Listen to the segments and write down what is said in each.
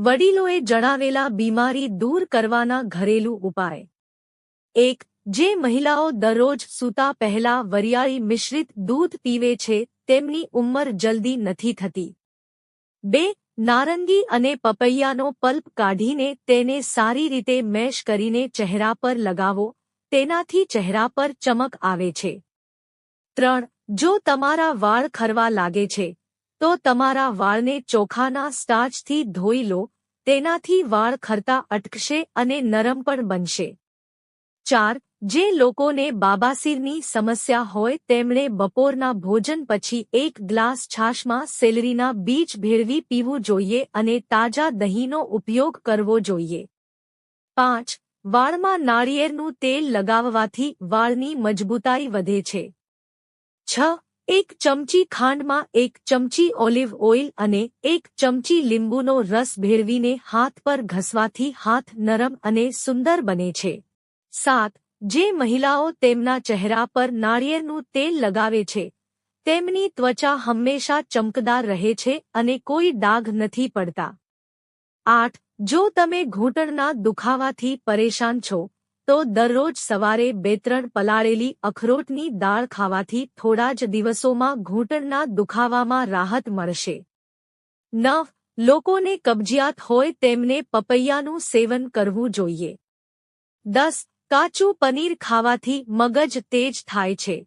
વડીલોએ જણાવેલા બીમારી દૂર કરવાના ઘરેલું ઉપાય. એક, જે મહિલાઓ દરરોજ સૂતા પહેલા વરિયાળી મિશ્રિત દૂધ પીવે છે, તેમની ઉંમર જલ્દી નથી થતી. બે, નારંગી અને પપૈયાનો પલ્પ કાઢીને તેને સારી રીતે મેશ કરીને ચહેરા પર લગાવો, તેનાથી ચહેરા પર ચમક આવે છે. ત્રણ, જો તમારા વાળ ખરવા લાગે છે તો તમારા વાળને ચોખાના સ્ટાર્ચથી ધોઈ લો, તેનાથી વાળ ખરતા અટકશે અને નરમ પણ બનશે. ચાર, જે લોકોને બાબાસીરની સમસ્યા હોય તેમણે બપોરના ભોજન પછી એક ગ્લાસ છાશમાં સેલરીના બીજ ભેળવી પીવું જોઈએ અને તાજા દહીંનો ઉપયોગ કરવો જોઈએ. પાંચ, વાળમાં નાળિયેરનું તેલ લગાવવાથી વાળની મજબૂતાઈ વધે છે. છ એક ચમચી ખાંડમાં એક ચમચી ઓલિવ ઓઇલ અને એક ચમચી લીંબુનો રસ ભેળવીને હાથ પર ઘસવાથી હાથ નરમ અને સુંદર બને છે. સાત, જે મહિલાઓ તેમના ચહેરા પર નાળિયેરનું તેલ લગાવે છે, તેમની ત્વચા હંમેશા ચમકદાર રહે છે અને કોઈ ડાઘ નથી પડતા. આઠ, જો તમે ઘૂંટણના દુખાવાથી પરેશાન છો તો દરરોજ સવારે બે ત્રણ પલાળેલી અખરોટની દાળ ખાવાથી થોડા જ દિવસોમાં ઘૂંટણના દુખાવામાં રાહત મળશે. નવ લોકોને કબજિયાત હોય તેમને પપૈયાનું સેવન કરવું જોઈએ. દસ, કાચું પનીર ખાવાથી મગજ તેજ થાય છે.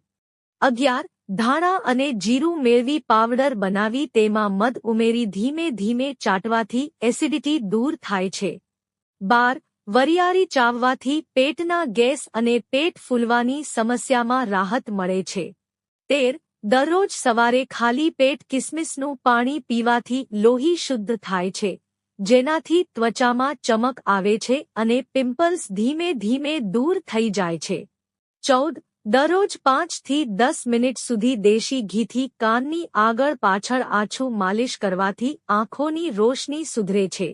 અગિયાર, ધાણા અને જીરું મેળવી પાવડર બનાવી તેમાં મધ ઉમેરી ધીમે ધીમે ચાટવાથી એસિડિટી દૂર થાય છે. બાર વરિયાળી ચાવવાથી પેટના ગેસ અને પેટ ફૂલવાની સમસ્યામાં રાહત મળે છે. તેર, દરરોજ સવારે ખાલી પેટ કિસમિસનું પાણી પીવાથી લોહી શુદ્ધ થાય છે, જેનાથી ત્વચામાં ચમક આવે છે અને પિમ્પલ્સ ધીમે ધીમે દૂર થઈ જાય છે. ચૌદ, દરરોજ પાંચથી દસ મિનિટ સુધી દેશી ઘીથી કાનની આગળ પાછળ આછું માલિશ કરવાથી આંખોની રોશની સુધરે છે.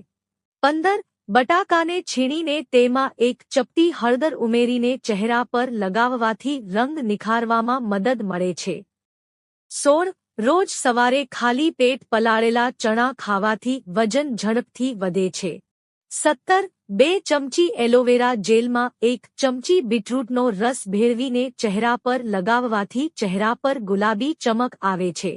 પંદર બટાકાને છીણીને તેમાં એક ચપટી હળદર ઉમેરીને ચહેરા પર લગાવવાથી રંગ નિખારવામાં મદદ મળે છે. સોળ, રોજ સવારે ખાલી પેટ પલાળેલા ચણા ખાવાથી વજન ઝડપથી વધે છે. સત્તર, બે ચમચી એલોવેરા જેલમાં એક ચમચી બીટરૂટનો રસ ભેળવીને ચહેરા પર લગાવવાથી ચહેરા પર ગુલાબી ચમક આવે છે.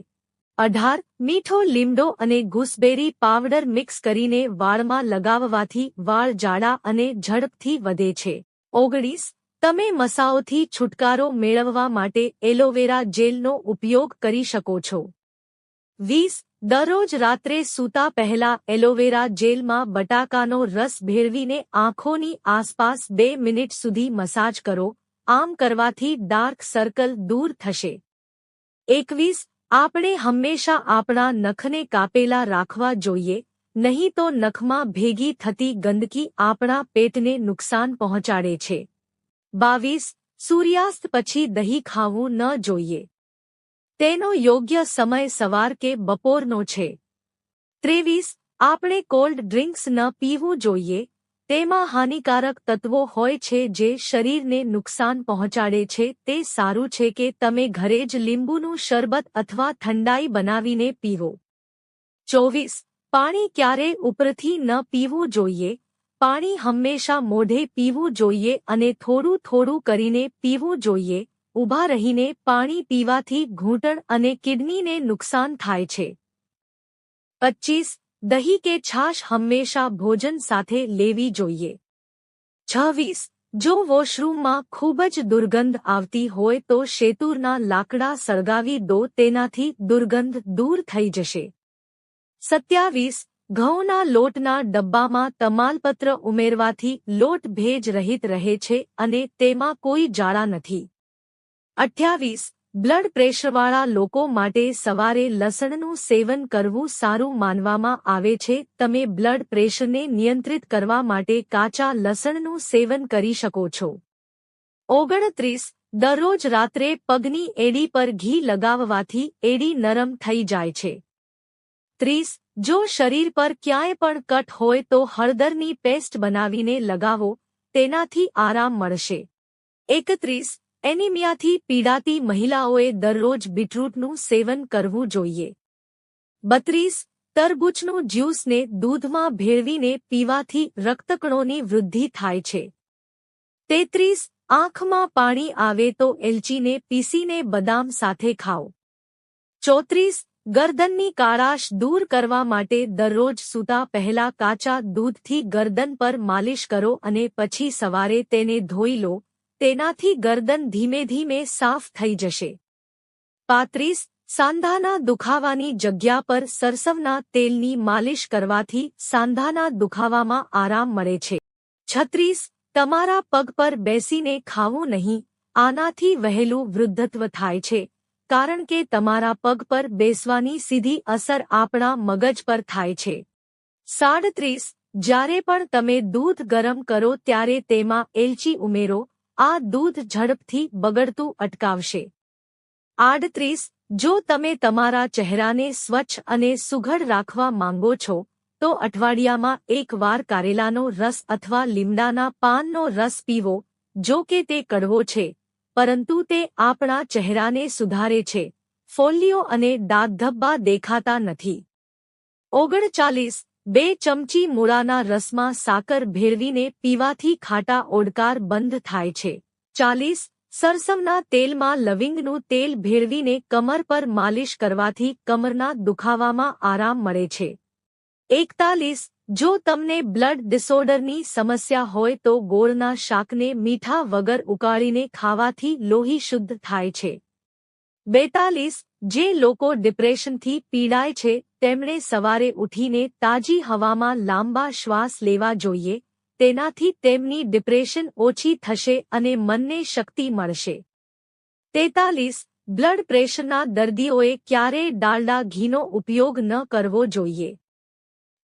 અઢાર, મીઠો લીમડો અને ગુસબેરી પાવડર મિક્સ કરીને વાળમાં લગાવવાથી વાળ જાડા અને ઝડપથી વધે છે. ઓગણીસ, તમે મસાઓથી છુટકારો મેળવવા માટે એલોવેરા જેલનો ઉપયોગ કરી શકો છો. વીસ, દરરોજ રાત્રે સૂતા પહેલા એલોવેરા જેલમાં બટાકાનો રસ ભેળવીને આંખોની આસપાસ બે મિનિટ સુધી મસાજ કરો. આમ કરવાથી ડાર્ક સર્કલ દૂર થશે. એકવીસ આપણે હંમેશા આપણા નખને કાપેલા રાખવા જોઈએ, નહીં તો નખમાં ભેગી થતી ગંદકી આપણા પેટને નુકસાન પહોંચાડે છે. બાવીસ, સૂર્યાસ્ત પછી દહીં ખાવું ન જોઈએ. તેનો યોગ્ય સમય સવાર કે બપોરનો છે. ત્રેવીસ, આપણે કોલ્ડ ડ્રિંક્સ ન પીવું જોઈએ તેમાં હાનિકારક તત્વો હોય છે જે શરીરને નુકસાન પહોંચાડે છે. તે સારું છે કે તમે ઘરે જ લીંબુનું શરબત અથવા ઠંડાઈ બનાવીને પીવો. ચોવીસ, પાણી ક્યારે ઉપરથી ન પીવું જોઈએ? પાણી હંમેશા મોઢે પીવું જોઈએ અને થોડું થોડું કરીને પીવું જોઈએ. ઊભા રહીને પાણી પીવાથી ઘૂંટણ અને કિડનીને નુકસાન થાય છે. પચ્ચીસ દહીં કે છાશ હંમેશા ભોજન સાથે લેવી જોઈએ. છવ્વીસ, જો વોશરૂમમાં ખૂબ જ દુર્ગંધ આવતી હોય તો શેતુરના લાકડા સળગાવી દો, તેનાથી દુર્ગંધ દૂર થઈ જશે. સત્યાવીસ, ઘઉંના લોટના ડબ્બામાં તમાલપત્ર ઉમેરવાથી લોટ ભેજ રહિત રહે છે અને તેમાં કોઈ જાળા નથી. અઠ્યાવીસ બ્લડ પ્રેશરવાળા લોકો માટે સવારે લસણનું સેવન કરવું સારું માનવામાં આવે છે. તમે બ્લડ પ્રેશરને નિયંત્રિત કરવા માટે કાચા લસણનું સેવન કરી શકો છો. ઓગણત્રીસ, દરરોજ રાત્રે પગની એડી પર ઘી લગાવવાથી એડી નરમ થઈ જાય છે. ત્રીસ, જો શરીર પર ક્યાંય પણ કટ હોય તો હળદરની પેસ્ટ બનાવીને લગાવો, તેનાથી આરામ મળશે. એકત્રીસ એનિમિયાથી પીડાતી મહિલાઓએ દરરોજ બીટરૂટનું સેવન કરવું જોઈએ. બત્રીસ, તરબૂચનું જ્યુસને દૂધમાં ભેળવીને પીવાથી રક્તકણોની વૃદ્ધિ થાય છે. તેત્રીસ, આંખમાં પાણી આવે તો એલચીને પીસીને બદામ સાથે ખાઓ. ચોત્રીસ, ગરદનની કાળાશ દૂર કરવા માટે દરરોજ સૂતા પહેલા કાચા દૂધથી ગરદન પર માલિશ કરો અને પછી સવારે તેને ધોઈ લો તેનાથી ગરદન ધીમે ધીમે સાફ થઈ જશે. પાંત્રીસ, સાંધાના દુખાવાની જગ્યા પર સરસવના તેલની માલિશ કરવાથી સાંધાના દુખાવામાં આરામ મળે છે. છત્રીસ, તમારા પગ પર બેસીને ખાવું નહીં, આનાથી વહેલું વૃદ્ધત્વ થાય છે, કારણ કે તમારા પગ પર બેસવાની સીધી અસર આપણા મગજ પર થાય છે. સાડત્રીસ, જ્યારે પણ તમે દૂધ ગરમ કરો ત્યારે તેમાં એલચી ઉમેરો આ દૂધ ઝડપથી બગડતું અટકાવશે. આડત્રીસ, જો તમે તમારા ચહેરાને સ્વચ્છ અને સુઘડ રાખવા માંગો છો, તો અઠવાડિયામાં એક વાર કારેલાનો રસ અથવા લીમડાના પાનનો રસ પીવો, જો કે તે કડવો છે, પરંતુ તે આપણા ચહેરાને સુધારે છે. ફોલ્લીઓ અને દાગધબ્બા દેખાતા નથી. ઓગણચાલીસ બે ચમચી મૂળાના રસમાં સાકર ભેળવીને પીવાથી ખાટા ઓડકાર બંધ થાય છે. ચાલીસ, સરસવના તેલમાં લવિંગનું તેલ ભેળવીને કમર પર માલિશ કરવાથી કમરના દુખાવામાં આરામ મળે છે. એકતાલીસ, જો તમને બ્લડ ડિસઓર્ડરની સમસ્યા હોય તો ગોળના શાકને મીઠા વગર ઉકાળીને ખાવાથી લોહી શુદ્ધ થાય છે. બેતાલીસ, જે લોકો ડિપ્રેશનથી પીડાય છે, તેમણે સવારે ઉઠીને તાજી હવામાં લાંબા શ્વાસ લેવા જોઈએ, તેનાથી તેમની ડિપ્રેશન ઓછી થશે અને મનને શક્તિ મળશે. તેતાલીસ, બ્લડ પ્રેશરના દર્દીઓએ ક્યારેય ડાલડા ઘીનો ઉપયોગ ન કરવો જોઈએ.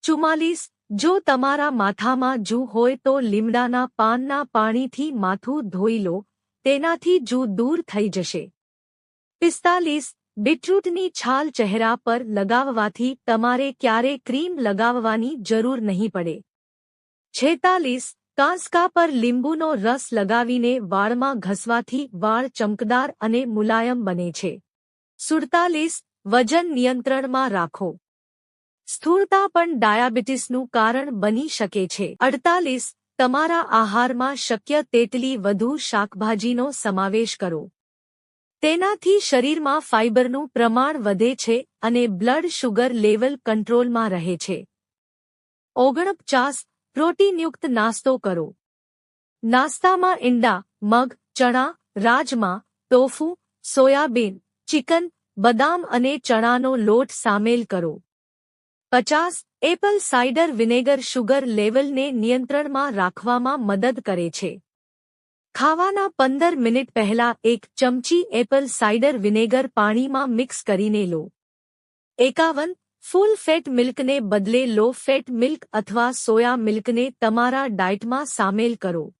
ચુમ્માલીસ, જો તમારા માથામાં જૂ હોય તો લીમડાના પાનના પાણીથી માથું ધોઈ લો, તેનાથી જૂ દૂર થઈ જશે. પિસ્તાલીસ, બીટરૂટની છાલ ચહેરા પર લગાવવાથી તમારે ક્યારે ક્રીમ લગાવવાની જરૂર નહીં પડે. છેતાલીસ, કાંસકા પર લીંબુનો રસ લગાવીને વાળમાં ઘસવાથી વાળ ચમકદાર અને મુલાયમ બને છે. સુડતાલીસ, વજન નિયંત્રણમાં રાખો. સ્થૂળતા પણ ડાયાબિટીસનું કારણ બની શકે છે. અડતાલીસ, તમારા આહારમાં શક્ય તેટલી વધુ શાકભાજીનો સમાવેશ કરો. તેનાથી શરીરમાં ફાઇબરનું પ્રમાણ વધે છે અને બ્લડ શુગર લેવલ કંટ્રોલમાં રહે છે. ઓગણપચાસ, પ્રોટીનયુક્ત નાસ્તો કરો. નાસ્તામાં ઈંડા, મગ, ચણા, રાજમા, ટોફુ, સોયાબીન, ચિકન, બદામ અને ચણાનો લોટ સામેલ કરો. પચાસ, એપલ સાઇડર વિનેગર શુગર લેવલને નિયંત્રણમાં રાખવામાં મદદ કરે છે. ખાવાના પંદર મિનિટ પહેલા એક ચમચી એપલ સાઇડર વિનેગર પાણીમાં મિક્સ કરીને લો. એકાવન, ફૂલ ફેટ મિલ્કને બદલે લો ફેટ મિલ્ક અથવા સોયા મિલ્કને તમારા ડાયટમાં સામેલ કરો.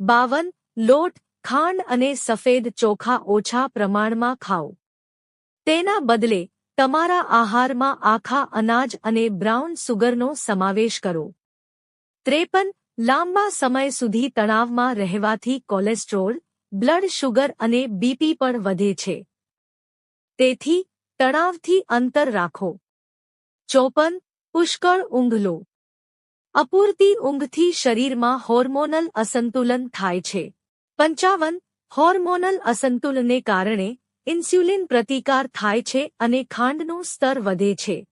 બાવન, લોટ, ખાંડ અને સફેદ ચોખા ઓછા પ્રમાણમાં ખાઓ. તેના બદલે, તમારા આહારમાં આખા અનાજ અને બ્રાઉન સુગરનો સમાવેશ કરો. ત્રેપન લાંબા સમય સુધી તણાવમાં રહેવાથી કોલેસ્ટ્રોલ, બ્લડ શુગર અને બીપી પણ વધે છે. તેથી, તણાવથી અંતર રાખો. ચોપન, પુષ્કળ ઊંઘ લો અપૂરતી ઊંઘથી શરીરમાં હોર્મોનલ અસંતુલન થાય છે. પંચાવન, હોર્મોનલ અસંતુલનને કારણે ઇન્સ્યુલિન પ્રતિકાર થાય છે અને ખાંડનું સ્તર વધે છે.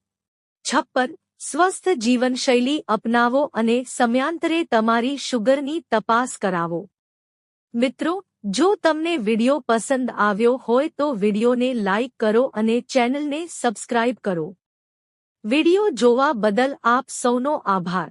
છપ્પન સ્વસ્થ જીવનશૈલી અપનાવો અને સમયાંતરે તમારી શુગરની તપાસ કરાવો. મિત્રો, જો તમને વિડિયો પસંદ આવ્યો હોય તો વિડિયોને લાઇક કરો અને ચેનલને સબસ્ક્રાઇબ કરો. વિડિયો જોવા બદલ આપ સૌનો આભાર.